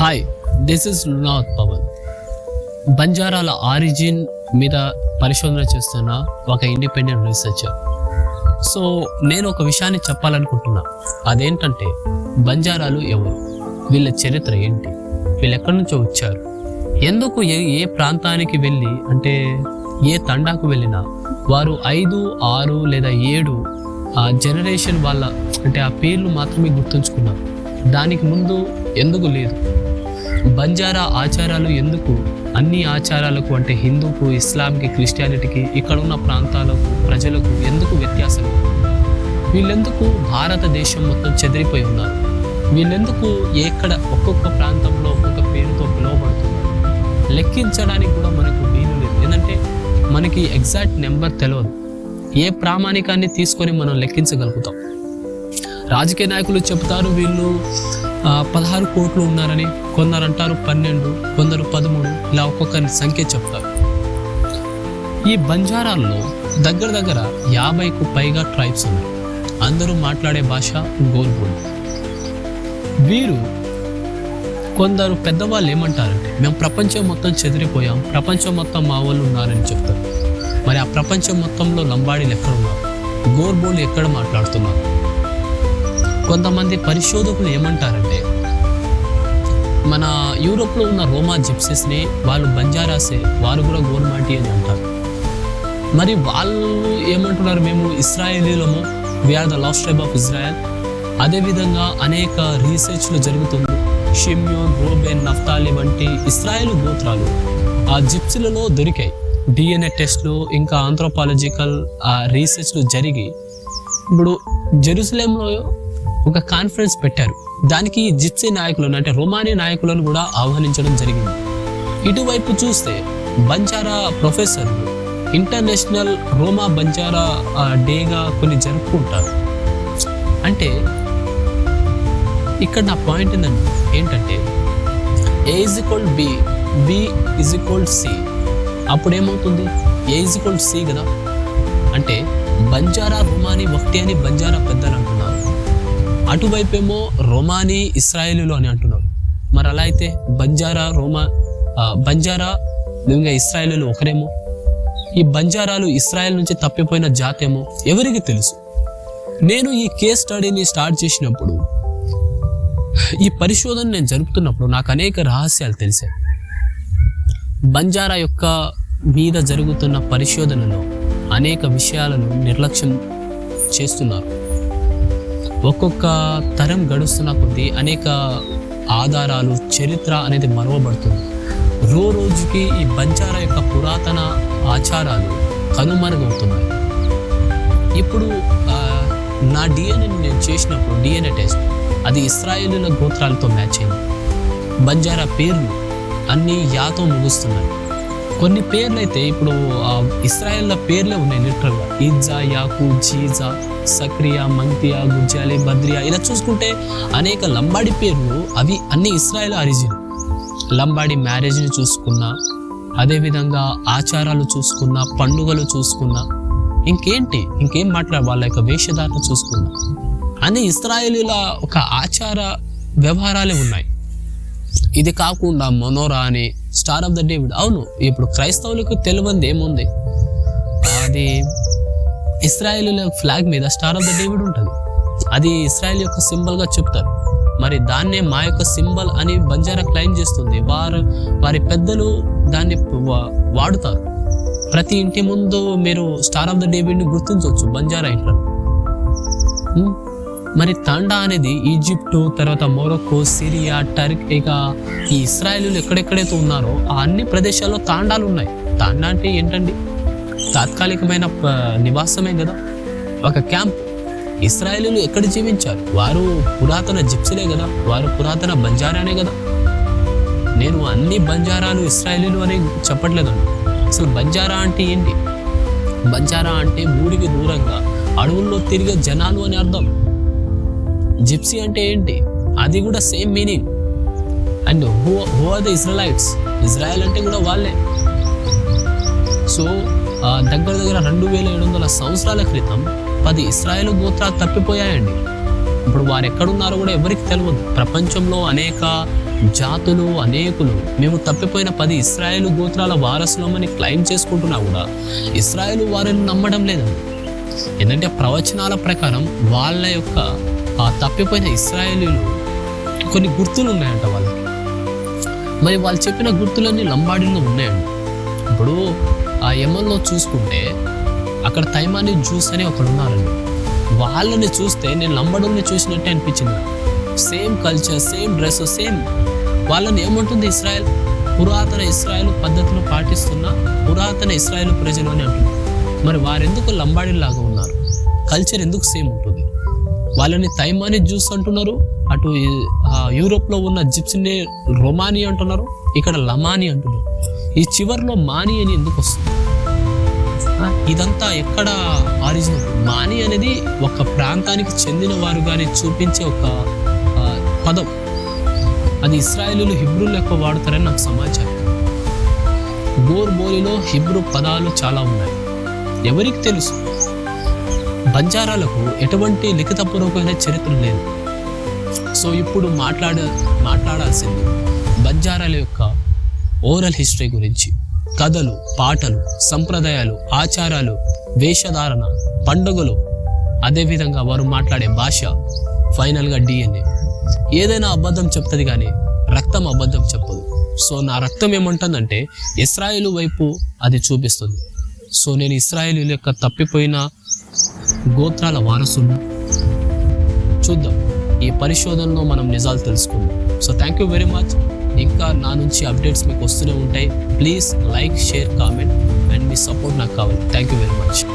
Hi this is Lunath Pavan బంజారాల origin మీద పరిశోధన చేస్తున్న ఒక ఇండిపెండెంట్ రీసెర్చర్. సో నేను ఒక విషయాన్ని చెప్పాలనుకుంటున్నా. అదేంటంటే బంజారాలు ఎవరు? వీళ్ళ చరిత్ర ఏంటి? వీళ్ళు ఎక్కడి నుంచో వచ్చారు? ఎందుకు ఏ ఏ ప్రాంతానికి వెళ్ళి అంటే ఏ తండాకు వెళ్ళినా వారు ఐదు ఆరు లేదా ఏడు ఆ జనరేషన్ వాళ్ళ అంటే ఆ పేర్లు మాత్రమే గుర్తుంచుకున్నారు. దానికి ముందు ఎందుకు లేదు? బంజారా ఆచారాలు ఎందుకు? అన్ని ఆచారాలకు అంటే హిందూకు ఇస్లాంకి క్రిస్టియానిటీకి ఇక్కడ ఉన్న ప్రాంతాలకు ప్రజలకు ఎందుకు వ్యత్యాసం? వీళ్ళెందుకు భారతదేశం మొత్తం చెదిరిపోయి ఉన్నారు? వీళ్ళెందుకు ఎక్కడ ఒక్కొక్క ప్రాంతంలో ఒక్కొక్క పేరుతో పిలువబడుతున్నారు? లెక్కించడానికి కూడా మనకు వీలు లేదు. ఏంటంటే మనకి ఎగ్జాక్ట్ నెంబర్ తెలియదు ఏ ప్రామాణికాన్ని తీసుకొని మనం లెక్కించగలుగుతాం? రాజకీయ నాయకులు చెప్తారు వీళ్ళు పదహారు కోట్లు ఉన్నారని కొందరు అంటారు పన్నెండు కొందరు పదమూడు. ఇలా ఒక్కొక్కరి సంఖ్య చెప్తారు. ఈ బంజారాల్లో దగ్గర దగ్గర యాభైకు పైగా ట్రైబ్స్ ఉన్నాయి. అందరూ మాట్లాడే భాష గోల్బోల్ వీరు కొందరు పెద్దవాళ్ళు ఏమంటారంటే మేము ప్రపంచం మొత్తం చెదిరిపోయాం ప్రపంచం మొత్తం మా వాళ్ళు ఉన్నారని చెప్తారు. మరి ఆ ప్రపంచం మొత్తంలో లంబాడీలు ఎక్కడ ఉన్నారు గోర్బోలు ఎక్కడ మాట్లాడుతున్నారు? కొంతమంది పరిశోధకులు ఏమంటారంటే మన యూరోప్లో ఉన్న రోమా జిప్సెస్ని వాళ్ళు బంజారాసే వారు కూడా గోర్మాటి అని అంటారు. మరి వాళ్ళు ఏమంటున్నారు మేము ఇస్రాయేలీలము we are the lost tribe of Israel అదేవిధంగా అనేక రీసెర్చ్లు జరుగుతుంది. షిమ్యోన్ రోబెన్ నఫ్తాలి వంటి ఇస్రాయేల్ గోత్రాలు ఆ జిప్సీలలో దొరికాయి. డిఎన్ఏ టెస్ట్లు ఇంకా ఆంథ్రోపాలజికల్ రీసెర్చ్లు జరిగి ఇప్పుడు జెరూసలేంలో ఒక కాన్ఫరెన్స్ పెట్టారు. దానికి జిప్సీ నాయకులను అంటే రొమానియా నాయకులను కూడా ఆహ్వానించడం జరిగింది. ఇటువైపు చూస్తే బంజారా ప్రొఫెసర్లు ఇంటర్నేషనల్ రోమా బంజారా ఆ, డేగా కొన్ని జరుపుకుంటారు. అంటే ఇక్కడ నా పాయింట్ ఏంటంటే ఏంటంటే A is equal B B is equal C అప్పుడు ఏమవుతుంది ఏ ఇజ్ ఈక్వల్ సి కదా? అంటే బంజారా రోమాని ఒకటి అని బంజారా పెద్దలు అంటున్నారు. అటువైపేమో రోమాని ఇస్రాయేలీలు అని అంటున్నారు. మరి అలా అయితే బంజారా రోమా బంజారా ఇంకా ఇస్రాయేలీలు ఒకరేమో? ఈ బంజారాలు ఇస్రాయెల్ నుంచి తప్పిపోయిన జాతేమో? ఎవరికి తెలుసు? నేను ఈ కేస్ స్టడీని స్టార్ట్ చేసినప్పుడు ఈ పరిశోధన నేను జరుపుతున్నప్పుడు నాకు అనేక రహస్యాలు తెలిసాయి. బంజారా యొక్క మీద జరుగుతున్న పరిశోధనలో అనేక విషయాలను నిర్లక్ష్యం చేస్తున్నారు. ఒక్కొక్క తరం గడుస్తున్న కొద్దీ అనేక ఆధారాలు చరిత్ర అనేది మరవబడుతుంది. రో రోజుకి ఈ బంజారా యొక్క పురాతన ఆచారాలు కనుమరుగవుతున్నాయి. ఇప్పుడు నా డిఎన్ఏ నేను చేసినప్పుడు డిఎన్ఏ టెస్ట్ అది ఇస్రాయేలీల గోత్రాలతో మ్యాచ్ అయింది. బంజారా పేర్లు అన్నీ యాతో ముగుస్తున్నాయి. కొన్ని పేర్లు అయితే ఇప్పుడు ఆ, పేర్లే ఉన్నాయి లిటరల్గా ఇజ్జా యాకు జీజా సక్రియా మంతియా గుజ్జాలి బద్రియా. ఇలా చూసుకుంటే అనేక లంబాడి పేర్లు అవి అన్ని ఇస్రాయేల్ ఆరిజిన్. లంబాడి మ్యారేజ్ని చూసుకున్నా అదేవిధంగా ఆచారాలు చూసుకున్నా పండుగలు చూసుకున్నా ఇంకేంటి? ఇంకేం మాట్లాడ వాళ్ళ యొక్క వేషధారణ చూసుకున్నా. అన్ని ఇస్రాయేలీల ఒక ఆచార వ్యవహారాలే ఉన్నాయి. ఇది కాకుండా మనోరా అని స్టార్ ఆఫ్ ద డేవిడ్ అవును ఇప్పుడు క్రైస్తవులకు తెలియంది ఏముంది? అది ఇస్రాయేల్ ఫ్లాగ్ మీద స్టార్ ఆఫ్ ద డేవిడ్ ఉంటుంది అది ఇస్రాయల్ యొక్క సింబల్గా చెప్తారు. మరి దాన్నే మా యొక్క సింబల్ అని బంజారా క్లైమ్ చేస్తుంది. వారు వారి పెద్దలు దాన్ని వా- వాడుతారు. ప్రతి ఇంటి ముందు మీరు స్టార్ ఆఫ్ ద డేవిడ్ని గుర్తించవచ్చు బంజారా ఇంట్లో. మరి తాండా అనేది ఈజిప్టు తర్వాత మొరక్కో సిరియా టర్క్ ఇక ఈ ఇస్రాయలు ఎక్కడెక్కడైతే ఉన్నారో ఆ అన్ని ప్రదేశాల్లో తాండాలు ఉన్నాయి. తాండా అంటే ఏంటండి? తాత్కాలికమైన నివాసమే కదా. ఒక క్యాంప్. ఇస్రాయేలీలు ఎక్కడ జీవించారు? వారు పురాతన జిప్సులే కదా. వారు పురాతన బంజారానే కదా. నేను అన్ని బంజారాలు ఇస్రాయలీలు అని చెప్పట్లేదండి. అసలు బంజారా అంటే ఏంటి? బంజారా అంటే ఊరికి దూరంగా అడవుల్లో తిరిగే జనాలు అని అర్థం. జిప్సీ అంటే ఏంటి? అది కూడా same meaning. And who who are the Israelites? Israel అంటే కూడా వాళ్ళే. సో దగ్గర దగ్గర రెండు వేల ఏడు వందల సంవత్సరాల క్రితం పది ఇస్రాయేల్ గోత్రాలు తప్పిపోయాయండి. ఇప్పుడు వారు ఎక్కడున్నారో కూడా ఎవరికి తెలియదు ప్రపంచంలో అనేక జాతులు అనేకులు. మేము తప్పిపోయిన పది ఇస్రాయేలు గోత్రాల వారసులమని క్లెయిమ్ చేసుకుంటున్నా కూడా ఇస్రాయేలు వారిని నమ్మడం లేదండి. ఏంటంటే ప్రవచనాల ప్రకారం వాళ్ళ యొక్క ఆ తప్పిపోయిన ఇస్రాయేలీలు కొన్ని గుర్తులు ఉన్నాయంట వాళ్ళకి. మరి వాళ్ళు చెప్పిన గుర్తులన్నీ లంబాడీలో ఉన్నాయండి ఇప్పుడు ఆ యమన్లో చూసుకుంటే అక్కడ తైమాని జ్యూస్ అని ఒకడు ఉన్నారండి వాళ్ళని చూస్తే నేను లంబడుల్ని చూసినట్టే అనిపించింది. Same culture same dress same వాళ్ళని ఏమంటుంది ఇస్రాయల్? పురాతన ఇస్రాయల్ పద్ధతులు పాటిస్తున్న పురాతన ఇస్రాయల్ ప్రజలు అని అంటున్నారు మరి వారెందుకు లంబాడీలాగా ఉన్నారు? కల్చర్ ఎందుకు సేమ్ ఉంటుంది? వాళ్ళని తైమాని జ్యూస్ అంటున్నారు. అటు యూరోప్లో ఉన్న జిప్సిని రొమాని అంటున్నారు. ఇక్కడ లమాని అంటున్నారు. ఈ చివర్లో మాని అని ఎందుకు వస్తుంది? ఇదంతా ఎక్కడ ఆరిజినల్ మాని అనేది ఒక ప్రాంతానికి చెందిన వారు కానీ చూపించే ఒక పదం. అది ఇస్రాయేలీలు హిబ్రూలు ఎక్కువ వాడతారని నాకు సమాచారం. గోర్బోలిలో హిబ్రూ పదాలు చాలా ఉన్నాయి. ఎవరికి తెలుసు? బంజారాలకు ఎటువంటి లిఖితపూర్వకమైన చరిత్ర లేదు. సో ఇప్పుడు మాట్లాడ మాట్లాడాల్సింది బంజారాల యొక్క ఓరల్ హిస్టరీ గురించి. కథలు పాటలు సంప్రదాయాలు ఆచారాలు వేషధారణ పండుగలు. అదేవిధంగా వారు మాట్లాడే భాష ఫైనల్గా డిఎన్ఏ. ఏదైనా అబద్ధం చెప్తుంది కానీ రక్తం అబద్ధం చెప్పదు. సో నా రక్తం ఏమంటుందంటే ఇస్రాయేల్ వైపు అది చూపిస్తుంది. సో నేను ఇస్రాయేల్ యొక్క తప్పిపోయిన గోత్రాల వారసులు. చూద్దాం. ఈ పరిశోధనలో మనం నిజాలు తెలుసుకుందాం. So thank you very much ఇంకా నా నుంచి అప్డేట్స్ మీకు వస్తూనే ఉంటాయి. Please like share comment and me support నాకు కావాలి. Thank you very much